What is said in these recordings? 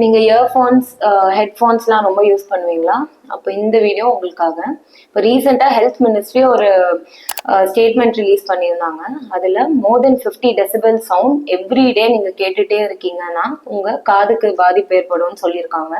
நீங்கள் இயர்ஃபோன்ஸ் ஹெட்ஃபோன்ஸ்லாம் ரொம்ப யூஸ் பண்ணுவீங்களா? அப்போ இந்த வீடியோ உங்களுக்காக. இப்போ ரீசெண்டாக ஹெல்த் மினிஸ்ட்ரி ஒரு ஸ்டேட்மெண்ட் ரிலீஸ் பண்ணியிருந்தாங்க. அதில் more than fifty decibel sound every day நீங்கள் கேட்டுகிட்டே இருக்கீங்கன்னா உங்கள் காதுக்கு பாதிப்பு ஏற்படும்னு சொல்லியிருக்காங்க.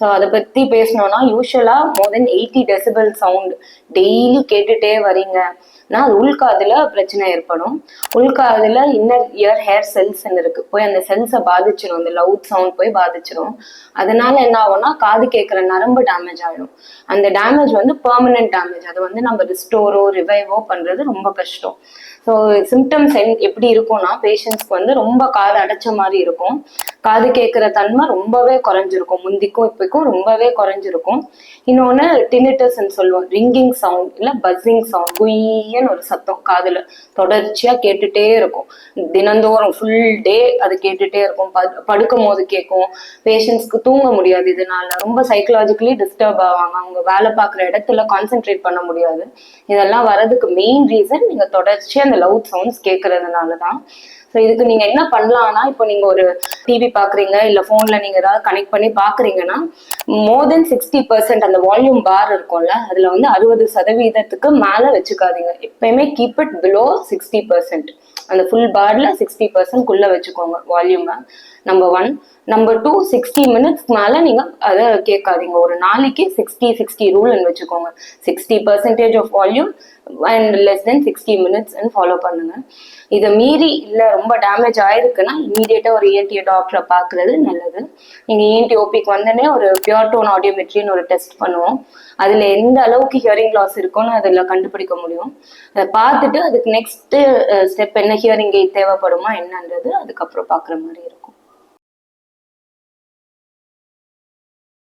ஸோ அதை பற்றி பேசணும்னா யூஸ்வலாக more than eighty decibel sound daily கேட்டுகிட்டே வரீங்கன்னா அது உள்காதில் பிரச்சனை ஏற்படும். உள்காதில் இன்னர் இயர் ஹேர் செல்ஸ்ன்னு இருக்கு. போய் அந்த செல்ஸை பாதிச்சிடும் அந்த லவுட் சவுண்ட் போய் பாதிச்சிடும் அதனால என்ன ஆகும்னா காது கேட்குற நரம்பு டேமேஜ் ஆகிடும் அந்த டேமேஜ் வந்து பெர்மனன்ட் டேமேஜ் அது வந்து நம்ம ரிஸ்டோரோ ரிவைவோ பண்ணுறது ரொம்ப கஷ்டம். ஸோ சிம்டம்ஸ் எப்படி இருக்கும்னா பேஷண்ட்ஸ்க்கு வந்து ரொம்ப காது அடைச்ச மாதிரி இருக்கும். காது கேட்குற தன்மை ரொம்பவே குறைஞ்சிருக்கும். முந்திக்கும் இப்போக்கும் ரொம்பவே குறைஞ்சிருக்கும். இன்னொன்று டினிட்டஸ்ன்னு சொல்லுவோம். ரிங்கிங் சவுண்ட் இல்லை பஸ்ஸிங் சவுண்ட் குய்யன்னு ஒரு சத்தம் காதில். தொடர்ச்சியாக கேட்டுட்டே இருக்கும். தினந்தோறும் ஃபுல் டே அது கேட்டுட்டே இருக்கும். படு- படுக்கும் போது கேட்கும் பேஷண்ட்ஸ்க்கு தூங்க முடியாது இதனால. ரொம்ப சைக்கலாஜிக்கலி டிஸ்டர்ப் ஆவாங்க. அவங்க வேலை பார்க்குற இடத்துல கான்சென்ட்ரேட் பண்ண முடியாது. இதெல்லாம் வரதுக்கு மெயின் ரீசன் நீங்கள் தொடர்ச்சியாக அந்த லவுட் சவுண்ட்ஸ் கேட்கறதுனால தான் ஸோ இதுக்கு நீங்க என்ன பண்ணலாம்னா இப்போ நீங்க ஒரு டிவி பாக்குறீங்க இல்ல போன்ல நீங்க ஏதாவது கனெக்ட் பண்ணி பாக்குறீங்கன்னா மோர் தென் சிக்ஸ்டி பர்சன்ட் அந்த வால்யூம் பார் இருக்கும்ல அதுல வந்து அறுபது சதவீதத்துக்கு மேல வச்சுக்காதீங்க. எப்பயுமே keep it below sixty percent அந்த ஃபுல் பார்ல சிக்ஸ்டி பர்சன்ட் குள்ள வச்சுக்கோங்க வால்யூமை number one number two sixty மினிட்ஸ்க்கு மேலே நீங்கள் அதை கேட்காதீங்க. ஒரு நாளைக்கு சிக்ஸ்டி சிக்ஸ்டி ரூல்னு வச்சுக்கோங்க. Sixty percentage of volume and less than sixty மினிட்ஸ்ன்னு follow பண்ணுங்க. இதை மீறி இல்லை ரொம்ப டேமேஜ் ஆயிருக்குன்னா இமீடியட்டாக ஒரு இஎன்டி டாக்டரை பார்க்குறது நல்லது. நீங்கள் இஎன்டி ஓபிக்கு வந்தோடனே ஒரு பியூர் டோன் ஆடியோமெட்ரின்னு ஒரு டெஸ்ட் பண்ணுவோம். அதில் எந்த அளவுக்கு ஹியரிங் லாஸ் இருக்குன்னு அதில் கண்டுபிடிக்க முடியும். அதை பார்த்துட்டு அதுக்கு நெக்ஸ்ட்டு ஸ்டெப் என்ன ஹியரிங் எய்ட் தேவைப்படுமா என்னன்றது அதுக்கப்புறம் பார்க்குற மாதிரி இருக்கும்.